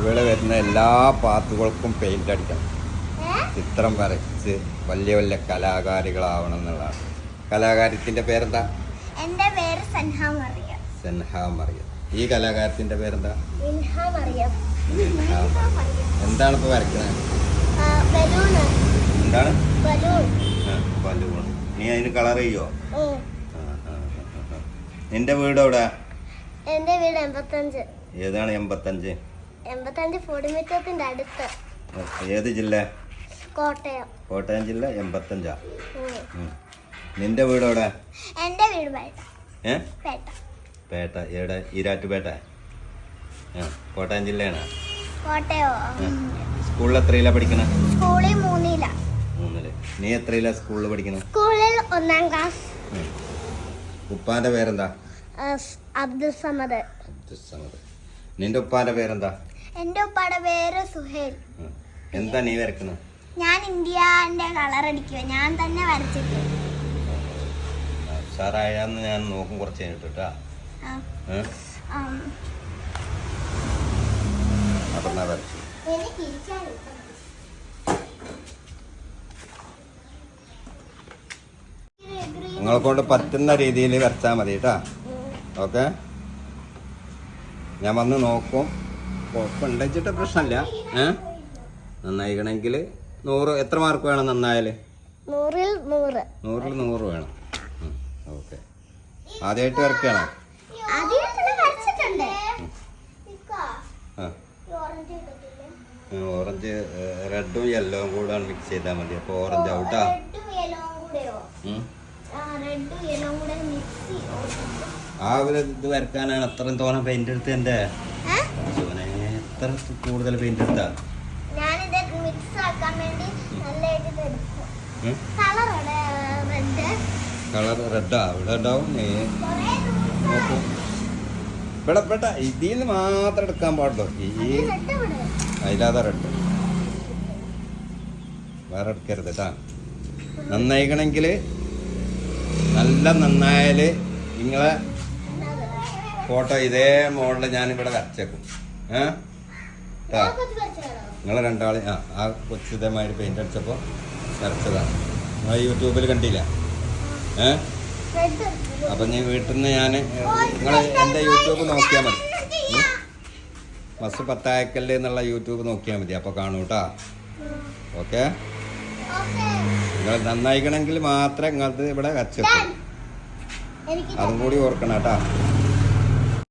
ഇവിടെ വരുന്ന എല്ലാ പാത്തുകൾക്കും പെയിന്റ് അടിക്കണം. ചിത്രം വരച്ച് വലിയ വലിയ കലാകാരികളാവണം എന്നുള്ളതാണ്. കലാകാരത്തിന്റെ പേരെന്താ? എന്റെ പേര് സൻഹ മറിയം. സെൻഹ മറിയം. ഈ കലാകാരത്തിന്റെ പേരെന്താ. എന്താണ് ഇപ്പൊ വരയ്ക്കുന്നത് എന്താണ്? ബലൂൺ. നീ അതിന് കളർ ചെയ്യോ. നിന്റെ വീട് എവിടെ എന്റെ വീട് എൺപത്തഞ്ച്. ഏതാണ് എൺപത്തഞ്ച്? എൺപത്തഞ്ച് പൊടിമിറ്റത്തിന്റെ അടുത്ത്. ഏത് ജില്ല? കോട്ടയം. കോട്ടയം ജില്ല എൺപത്തഞ്ചാ. നിന്റെ വീട് എവിടെ? എന്റെ വീട് പേട്ട ഏ? പേട്ട എവിടെ? ഈരാറ്റുപേട്ട കോട്ടയം ജില്ലയാണ്? കോട്ടയോ? സ്കൂളിൽ എത്രയിലാ പഠിക്കണ? സ്കൂളിൽ മൂന്നില. മൂന്നിൽ. നീ എത്രയിലാ സ്കൂളിൽ പഠിക്കണ? സ്കൂളിൽ ഒന്നാം ക്ലാസ്. ഉപ്പാന്റെ പേരെന്താ? അബ്ദുസമദ്. അബ്ദുസമദ്. അബ്ദുൽ സമദ് നിന്റെ ഉപ്പാന്റെ പേരെന്താ? എന്റെ ഉപ്പാടെ പേര് സുഹേൽ. എന്താ നീ വരക്കുന്നത് ഞാൻ ഇന്ത്യന്റെ കളർ അടിക്കുക ഞാൻ തന്നെ വരച്ചിട്ട്. സാറായാന്ന് ഞാൻ നോക്കും കുറച്ച് കഴിഞ്ഞിട്ട്. അപ്പൊ വരച്ചു നിങ്ങളെ കൊണ്ട് പറ്റുന്ന രീതിയിൽ വരച്ചാൽ മതി കേട്ടാ ഓക്കെ? ഞാൻ വന്ന് നോക്കും. കുഴപ്പമുണ്ടെച്ചിട്ട് പ്രശ്നമില്ല. ഏ? നന്നായിക്കണമെങ്കിൽ നൂറ് എത്ര മാർക്ക് വേണം നന്നായാൽ നൂറിൽ നൂറ്. നൂറിൽ നൂറ് വേണം. ഓക്കെ. ആദ്യമായിട്ട് വരയ്ക്കണം ഓറഞ്ച് റെഡും യെല്ലോയും കൂടെ മിക്സ് ചെയ്താൽ മതി. അപ്പോൾ ഓറഞ്ച് ഔട്ടാ ആ. ഒരു ഇത് വരക്കാനാണ് അത്രയും തോന്നെ പെയിന്റ് എടുത്ത് എന്റെ. ശിവനെ എത്ര കൂടുതൽ പെയിന്റ് എടുത്താ? ഞാനിത് മിക്സ് ആക്കാൻ വേണ്ടി നല്ലതായിട്ട് ഇത് എടുക്കും ഉം? കളർ റെഡ് ഇവിടെ ഉണ്ടാവും. ഇവിടെ പെട്ട ഇതിൽ നിന്ന് മാത്രം എടുക്കാൻ പാടുള്ളൂ ഈ അതിലാതെ റെഡ് വേറെ എടുക്കരുത് കേട്ടാ നന്നായിക്കണമെങ്കിൽ നല്ല നന്നായാൽ നിങ്ങളെ ഫോട്ടോ ഇതേ മോഡൽ ഞാനിവിടെ വരച്ചേക്കും. ഏ? നിങ്ങൾ രണ്ടാളെ ആ ആ കൊച്ചു പെയിന്റ് പെയിന്റ് അടിച്ചപ്പോൾ വരച്ചതാണ് നിങ്ങൾ യൂട്യൂബിൽ കണ്ടില്ല? ഏ? അപ്പം നീ വീട്ടിൽ നിന്ന് ഞാൻ നിങ്ങൾ എന്റെ യൂട്യൂബ് നോക്കിയാൽ മതി. മസ് ബസ് പത്തായക്കല്ല് എന്നുള്ള യൂട്യൂബ് നോക്കിയാൽ മതി. അപ്പോൾ കാണൂ കേട്ടോ ഓക്കെ? നിങ്ങൾ നന്നായിക്കണമെങ്കിൽ മാത്രമേ നിങ്ങൾക്ക് ഇവിടെ എനിക്ക് അതും കൂടി ഓർക്കണം കേട്ടോ